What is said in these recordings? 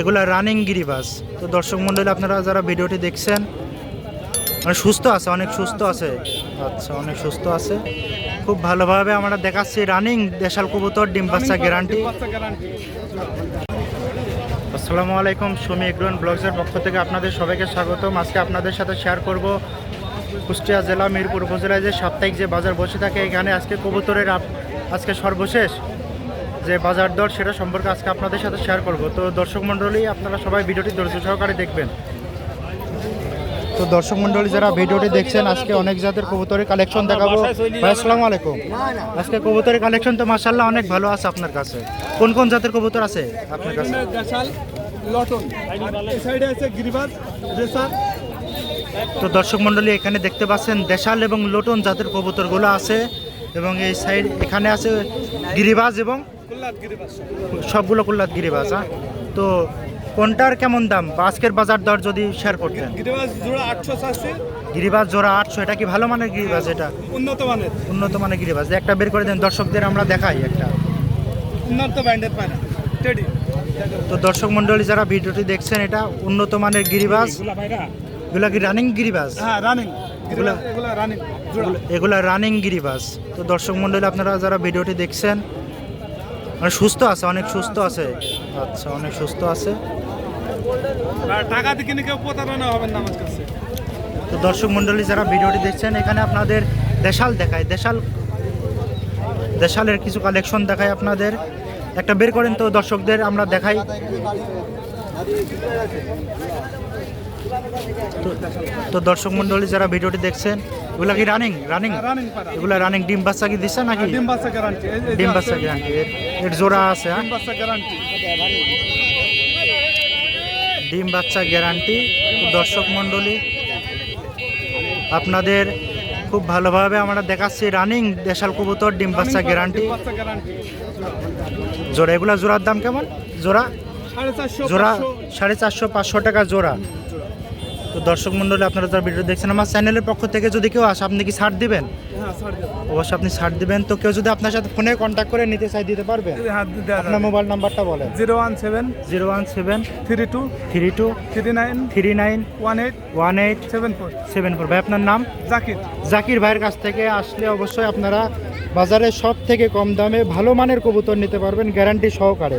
এগুলা রানিং গিরিবাস। তো দর্শক মণ্ডলী আপনারা যারা ভিডিওটি দেখছেন মানে সুস্থ আছে অনেক সুস্থ আছে। আচ্ছা অনেক সুস্থ আছে। খুব ভালোভাবে আমরা দেখাচ্ছি রানিং দেশাল কবুতর ডিম বাচ্চা গ্যারান্টি আসসালামু আলাইকুম সুমি এগ্রোন ব্লগসের পক্ষ থেকে আপনাদের সবাইকে স্বাগতম। আজকে আপনাদের সাথে শেয়ার করব কুষ্টিয়া জেলা মিরপুর উপজেলায় যে সাপ্তাহিক যে বাজার বসে থাকে এখানে আজকে কবুতরের আজকে সর্বশেষ যে বাজার দর সেটা সম্পর্কে আজকে আপনাদের সাথে শেয়ার করব। তো দর্শক মণ্ডলী আপনারা সবাই ভিডিওটি ধৈর্য সহকারে দেখবেন। তো দর্শক মণ্ডলী যারা ভিডিওটি দেখছেন আজকে অনেক জাতের কবুতরের কালেকশন দেখাবো। আসসালামু আলাইকুম। আজকে কবুতরের কালেকশন তো মাসাল্লাহ অনেক ভালো আছে আপনার কাছে। কোন কোন জাতের কবুতর আছে আপনার কাছে? তো দর্শক মণ্ডলী এখানে দেখতে পাচ্ছেন দেশাল এবং লোটন জাতের কবুতরগুলো আছে এবং এই সাইড এখানে আছে গিরিবাজ এবং সবগুলো কুল্লাত গিরিবাজ হ্যাঁ? তো কোনটার কেমন দাম? আজকের বাজার দর যদি শেয়ার করতেন। গিরিবাস জোড়া আটশো এটা কি ভালো মানের গিরিবাজ এটা? উন্নত মানের। উন্নত মানের গিরিবাজ একটা বের করে দেন দর্শকদের আমরা দেখাই একটা। উন্নত টেডি। তো দর্শক মণ্ডলী যারা ভিডিওটি দেখছেন এটা উন্নত মানের গিরিবাস। এগুলা কি রানিং গিরিবাজ হ্যাঁ রানিং এগুলা- এগুলো রানিং এগুলা রানিং গিরিবাজ তো দর্শক মণ্ডলী আপনারা যারা ভিডিওটি দেখছেন মানে সুস্থ আছে অনেক সুস্থ আছে। আচ্ছা অনেক সুস্থ আছে। টাকা দিয়ে কিনে কেউ প্রতারণা হবেন না আমার কাছে। তো দর্শক মণ্ডলী যারা ভিডিওটি দেখছেন এখানে আপনাদের দেশাল দেখায়। দেশাল দেশালের কিছু কালেকশন দেখায় আপনাদের। একটা বের করেন তো দর্শকদের আমরা দেখাই। তো- দর্শক মণ্ডলী যারা ভিডিওটি দেখছেন এগুলা কি রানিং রানিং রানিং এগুলা রানিং ডিম বাচ্চা কি দিচ্ছে নাকি? ডিম বাচ্চা গ্যারান্টি ডিম বাচ্চা গ্যারান্টি এর জোড়া আছে হ্যাঁ? ডিম বাচ্চা গ্যারান্টি ডিম বাচ্চা গ্যারান্টি দর্শক মণ্ডলী আপনাদের খুব ভালোভাবে আমরা দেখাচ্ছি রানিং দেশাল কবুতর ডিম বাচ্চা গ্যারান্টি জোড়া এগুলা জোড়ার দাম কেমন? জোড়া? জোড়া সাড়ে চারশো পাঁচশো টাকা জোড়া। তো দর্শক মণ্ডলী আপনারা যারা ভিডিও দেখছেন আমার চ্যানেলের পক্ষ থেকে যদি কেউ আসে আপনি কি ছাড় দিবেন? হ্যাঁ অবশ্যই আপনি ছাড় দিবেন। তো কেউ যদি আপনার সাথে ফোনে কন্ট্যাক্ট করে নিতে চাই দিতে পারবেন আপনার মোবাইল নাম্বারটা বলেন। Zero one seven zero one seven three two three two three nine three nine one eight one eight seven four. Seven four. ভাই আপনার নাম? জাকির। জাকির ভাইয়ের কাছ থেকে আসলে অবশ্যই আপনারা বাজারে সব থেকে কম দামে ভালো মানের কবুতর নিতে পারবেন গ্যারান্টি সহকারে।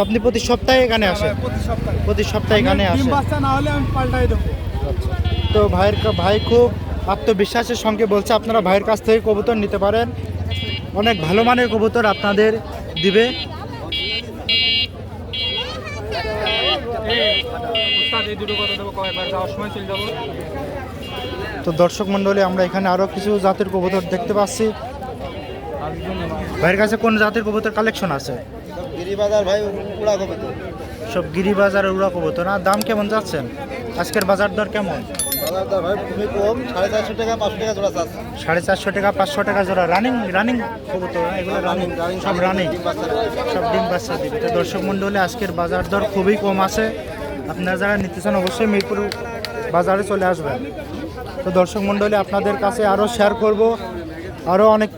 তো আপনি প্রতি সপ্তাহে এখানে আসেন? প্রতি সপ্তাহে। প্রতি সপ্তাহে এখানে আসেন? বাচ্চা না হলে আমি পাল্টাই দেবো। আচ্ছা। তো ভাইয়ের ভাই খুব আত্মবিশ্বাসের সঙ্গে বলছে আপনারা ভাইয়ের কাছ থেকে কবুতর নিতে পারেন। অনেক ভালো মানের কবুতর আপনাদের দিবে। তো দর্শক মণ্ডলী আমরা এখানে আরও কিছু জাতের কবুতর দেখতে পাচ্ছি। ভাইয়ের কাছে কোন জাতের কবুতর কালেকশন আছে? গিরিবাজার ভাই উড়া কবিতা সব গিরিবাজার উড়া কবুতর আর দাম কেমন যাচ্ছেন? আজকের বাজার দর কেমন? বাজারদার ভাই খুবই কম সাড়ে চারশো টাকা পাঁচশো টাকা জোড়া চাষ সাড়ে চারশো টাকা পাঁচশো টাকা জোড়া। রানিং রানিং কবুতর এগুলো রানিং সব রানিং সব ডিম বাচ্চা দিবে। তো দর্শক মণ্ডলী আজকের বাজার দর খুবই কম আছে। আপনারা যারা নিতে চান অবশ্যই মিরপুর বাজারে চলে আসবেন। তো দর্শক মণ্ডলী আপনাদের কাছে আরও শেয়ার করব। আরও অনেক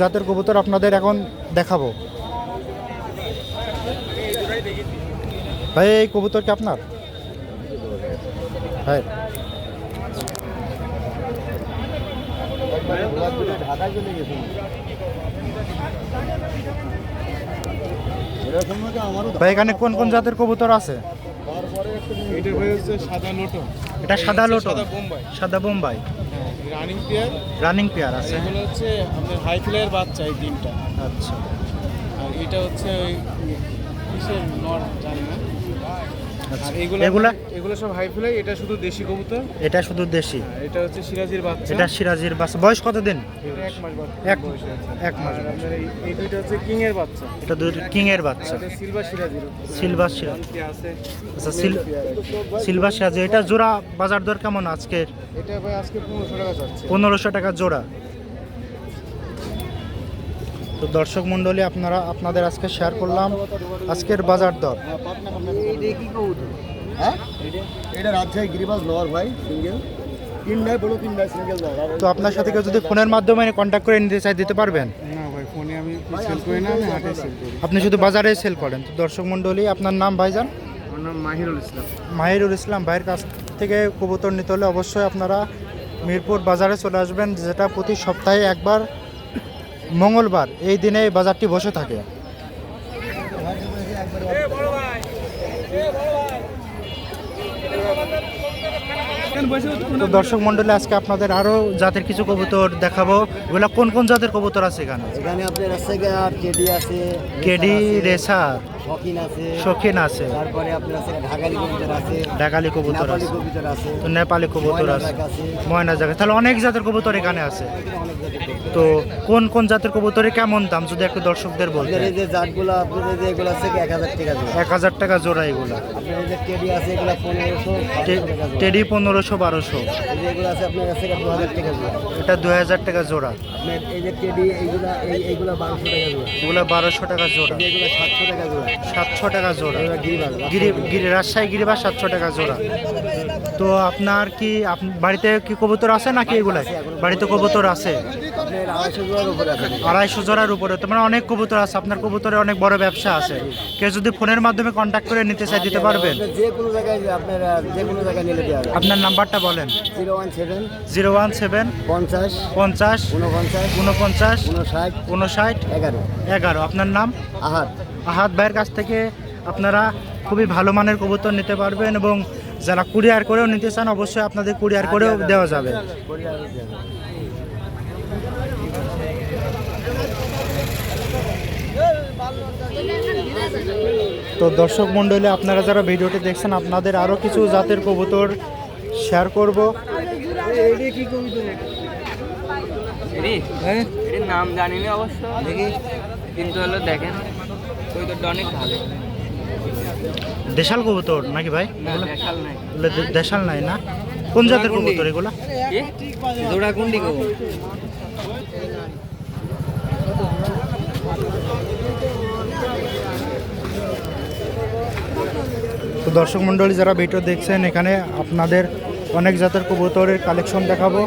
জাতের কবুতর আপনাদের এখন দেখাবো। ভাই এই কবুতর কি আপনার? ভাই। ভাই এখানে কোন কোন জাতের কবুতর আছে? এটা সাদা লোটো এটা সাদা বোম্বাই। সাদা Bombay. Running pair running pair আছে। এগুলো হচ্ছে আপনার হাই ফ্লাইয়ের বাচ্চা এই তিনটা। আচ্ছা। আর এটা হচ্ছে ওই কিসের নর জানি না। আচ্ছা আর এগুলো এগুলা? এগুলো সব হাই ফ্লাই এটা শুধু দেশি কবুতর? এটা শুধু দেশি। এটা হচ্ছে সিরাজির বাচ্চা। এটা সিরাজির বাচ্চা। বয়স কত দিন এটা এক মাস বাচ্চা। এক এক মাস এই দুইটা হচ্ছে কিং এর বাচ্চা। এটা দুই কিং এর বাচ্চা। এটা সিলভার সিরাজির সিলভার সিরাজ। আছে? আচ্ছা সিলভার সিরাজ। এটা জোড়া বাজার দর কেমন আজকের? এটা ভাই আজকে পনেরোশো টাকা যাচ্ছে। পনেরোশো টাকা জোড়া। তো দর্শক মণ্ডলী আপনারা আপনাদের আজকে শেয়ার করলাম আজকের বাজার দর। হ্যাঁ? তো আপনার সাথে কেউ যদি ফোনের মাধ্যমে কন্ট্যাক্ট করে নিতে চাই দিতে পারবেন? আপনি শুধু বাজারে সেল করেন। তো দর্শক মণ্ডলী আপনার নাম ভাইজান? মাহিরুল ইসলাম। মাহিরুল ইসলাম ভাইয়ের কাছ থেকে কবুতর নিতে হলে অবশ্যই আপনারা মিরপুর বাজারে চলে আসবেন যেটা প্রতি সপ্তাহে একবার মঙ্গলবার এই দিনে বাজারটি বসে থাকে। তো দর্শক মন্ডলে আজকে আপনাদের আরও জাতের কিছু কবুতর দেখাবো। ওগুলা কোন কোন জাতের কবুতর আছে এখানে? এখানে আপনার আছে কেডি আছে কেডি রেসার। আছে। শখিন আছে। তারপরে আপনার আছে ঢাকালি কবিতর আছে। ডাকালি কবুতর আছে। কবিতর আছে। তো নেপালি কবুতর আছে। ময়না জায়গা তাহলে অনেক জাতের কবুতর এখানে আছে। কবুতর। তো কোন কোন জাতের কবুতরের কেমন দাম? যদি একটু দর্শকদের বলতে। আপনার এই যে জাতগুলো আপনাদের যে এগুলো আছে এক হাজার টাকা জোড়া? টাকা এগুলা। যে টেডি আছে এগুলো পনেরোশো টেডি বারোশো। এই যে এগুলো আছে আপনার কাছে দু হাজার টাকা জোড়া। এটা দু হাজার টাকা জোড়া। এই যে টেডি এইগুলা এই এইগুলো বারোশো টাকা জোড়া। এগুলো বারোশো টাকা জোড়া। এগুলো সাতশো টাকা জোড়া। সাতশো টাকা জোড়া। গিরি গিরি রাজশাহী গিরিবা সাতশো টাকা জোড়া। তো আপনার কি বাড়িতে কি কবুতর আছে নাকি এগুলাই বাড়িতে কবুতর আছে? আড়াইশো জোড়ার উপরে। তো মানে অনেক কবুতর আছে আপনার কবুতরে অনেক বড় ব্যবসা আছে। কেউ যদি ফোনের মাধ্যমে কন্ট্যাক্ট করে নিতে চাই দিতে পারবেন? আপনার নাম্বারটা বলেন। জিরো ওয়ান সেভেন পঞ্চাশ পঞ্চাশ ঊনপঞ্চাশ উনপঞ্চাশ উনষাট উনষাট এগারো। এগারো আপনার নাম? আহাত আহাত ভাইয়ের কাছ থেকে আপনারা খুবই ভালো মানের কবুতর নিতে পারবেন এবং যারা কুরিয়ার করেও নিতে চান অবশ্যই আপনাদের কুরিয়ার করেও দেওয়া যাবে। তো দর্শক মণ্ডলী আপনারা যারা ভিডিওটি দেখছেন আপনাদের আরও কিছু জাতের কবুতর শেয়ার করব। নাম জানি না অবশ্য কিন্তু হলো দেখেন। কবিতাটা অনেক ভালো। দেশাল কবুতর নাকি ভাই? দেশাল নাই। না? কোন জাতের কবুতর এগুলা? জোড়া কুন্ডি গো। তো দর্শক মণ্ডলী যারা ভিডিও দেখছেন এখানে আপনাদের অনেক জাতের কবুতরের কালেকশন দেখাবো।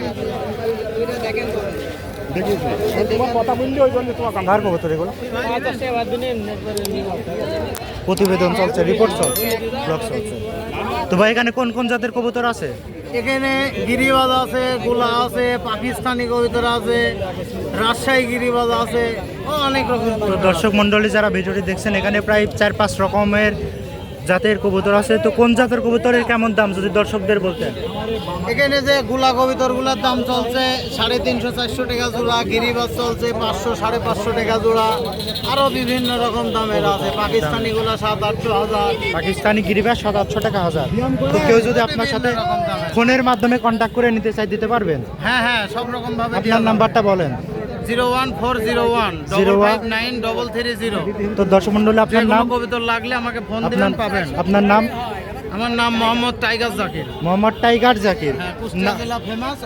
কার কবুতর এগুলো? প্রতিবেদন চলছে রিপোর্ট চলছে ব্লগ চলছে। তো ভাই এখানে কোন কোন জাতের কবুতর আছে? এখানে গিরিবাজ আছে গোলা আছে পাকিস্তানি কবিতর আছে রাজশাহী গিরিবাজ আছে অনেক রকম তো দর্শক মণ্ডলী যারা ভিডিওটি দেখছেন এখানে প্রায় চার পাঁচ রকমের জাতের কবুতর আছে তো কোন জাতের কবুতরের কেমন দাম যদি দর্শকদের বলতেন? এখানে যে গোলা কবিতরগুলার দাম চলছে সাড়ে তিনশো চারশো টাকা জোড়া গিরিবাজ চলছে পাঁচশো সাড়ে পাঁচশো টাকা জোড়া। আরও বিভিন্ন রকম দামের আছে পাকিস্তানি গুলা সাত আটশো হাজার। পাকিস্তানি গিরিবাস সাত আটশো টাকা হাজার। তো কেউ যদি আপনার সাথে ফোনের মাধ্যমে কন্ট্যাক্ট করে নিতে চাই দিতে পারবেন? হ্যাঁ হ্যাঁ সব রকম ভাবে আপনার নাম্বারটা বলেন। তো দর্শক মন্ডলী আপনার নাম? কবিতর লাগলে আমাকে ফোন দিবেন পাবেন। আপনার নাম? আমার নাম মোহাম্মদ টাইগার জাকির। মোহাম্মদ টাইগার জাকির। হ্যাঁ জেলা ফেমাস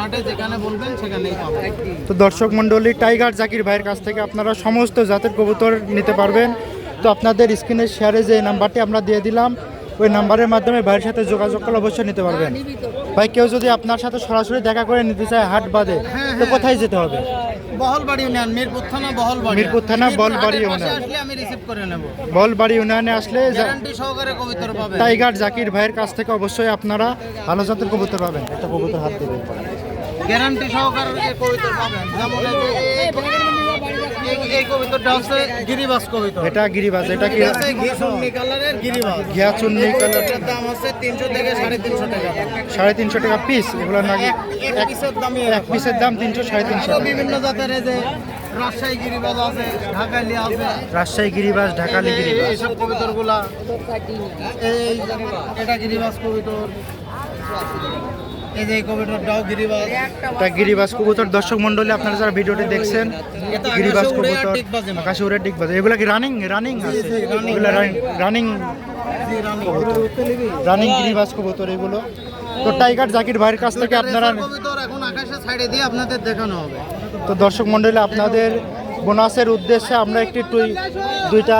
হাটে যেখানে বলবেন সেখানেই পাবেন। তো দর্শক মন্ডলী টাইগার জাকির ভাইয়ের কাছ থেকে আপনারা সমস্ত জাতের কবুতর নিতে পারবেন। তো আপনাদের স্ক্রিনের শেয়ারে যে নাম্বারটি আমরা দিয়ে দিলাম ওই নাম্বারের মাধ্যমে ভাইয়ের সাথে যোগাযোগ করলে অবশ্যই নিতে পারবেন। ভাই কেউ যদি আপনার সাথে সরাসরি দেখা করে নিতে চায় হাট বাদে তো কোথায় যেতে হবে? বহলবাড়ি ইউনিয়ন মিরপুর থানা বহলবাড়ি। মিরপুর থানা, বহলবাড়ি ইউনিয়ন। আসলে আমি রিসিভ করে নেব। বলবাড়ি ইউনিয়নে আসলে গ্যারান্টি সহকারে কবিতর পাবেন। টাইগার জাকির ভাইয়ের কাছ থেকে অবশ্যই আপনারা ভালো জাতের কবুতর পাবেন। একটা কবুতর হাত দেবেন গ্যারান্টি সহকারে এই পাবেন যেমন এই হচ্ছে গিরিবাস কবিতর এটা গিরিবাজ এটা কি এটা হচ্ছে ঘি কালারের গিরিবাস। ঘিয়া চুন্নি এই দাম হচ্ছে তিনশো থেকে সাড়ে তিনশো টাকা। সাড়ে তিনশো টাকা পিস এগুলো নাকি এক- এক পিসের দামই এক পিসের দাম তিনশো সাড়ে তিনশো। আরও। বিভিন্ন জাতের এই যে রাজশাহী গিরিবাজ আছে ঢাকালি আছে। রাজশাহী গিরিবাজ ঢাকালি গিরিবাজ এইসব কবিতরগুলা এই এটা গিরিবাজ কবিতর। এই যে তা কবুতর দর্শক মন্ডলী আপনারা যারা ভিডিওটি দেখছেন আর কবুতর আকাশে উড়ে ডিগবাজ এগুলা কি রানিং রানিং। এগুলা রানিং রানিং গিরিবাজ কবুতর এগুলো। তো টাইগার জাকির ভাইয়ের কাছ থেকে আপনারা এখন আকাশে ছাইড়ে দিয়ে আপনাদের দেখানো হবে। তো দর্শক মন্ডলী আপনাদের বোনাসের উদ্দেশ্যে আমরা একটি দুইটা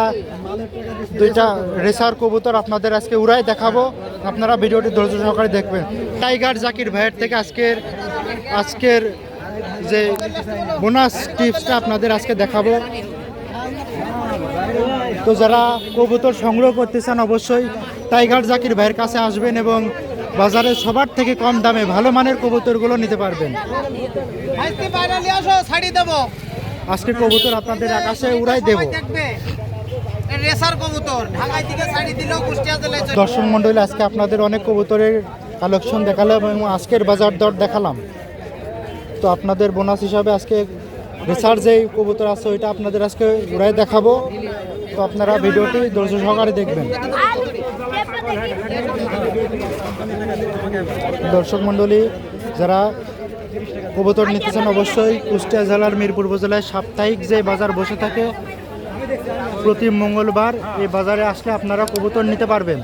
দুইটা রেসার কবুতর আপনাদের আজকে উড়াই দেখাবো। আপনারা ভিডিওটি ধৈর্য সহকারে দেখবেন। টাইগার জাকির ভাইয়ের থেকে আজকের আজকের যে বোনাস টিপসটা আপনাদের আজকে দেখাবো। তো যারা কবুতর সংগ্রহ করতে চান অবশ্যই টাইগার জাকির ভাইয়ের কাছে আসবেন এবং বাজারে সবার থেকে কম দামে ভালো মানের কবুতরগুলো নিতে পারবেন। আজকে কবুতর আপনাদের আকাশে উড়াই দেব। রেসার কবুতর। ঢাকায় থেকে দিলেও কুষ্টিয়া জেলায় দর্শক মণ্ডলী, আজকে আপনাদের অনেক কবুতরের কালেকশন দেখালাম এবং আজকের বাজার দর দেখালাম। তো আপনাদের বোনাস হিসাবে আজকে রিসার্চ যেই কবুতর আছে, ওইটা আপনাদের আজকে উড়াই দেখাবো। তো আপনারা ভিডিওটি ধৈর্য সহকারে দেখবেন। দর্শক মণ্ডলী, যারা কবুতর নিতে চান অবশ্যই কুষ্টিয়া জেলার মিরপুর উপজেলায় সাপ্তাহিক যে বাজার বসে থাকে প্রতি মঙ্গলবার এই বাজারে আসলে আপনারা কবুতর নিতে পারবেন।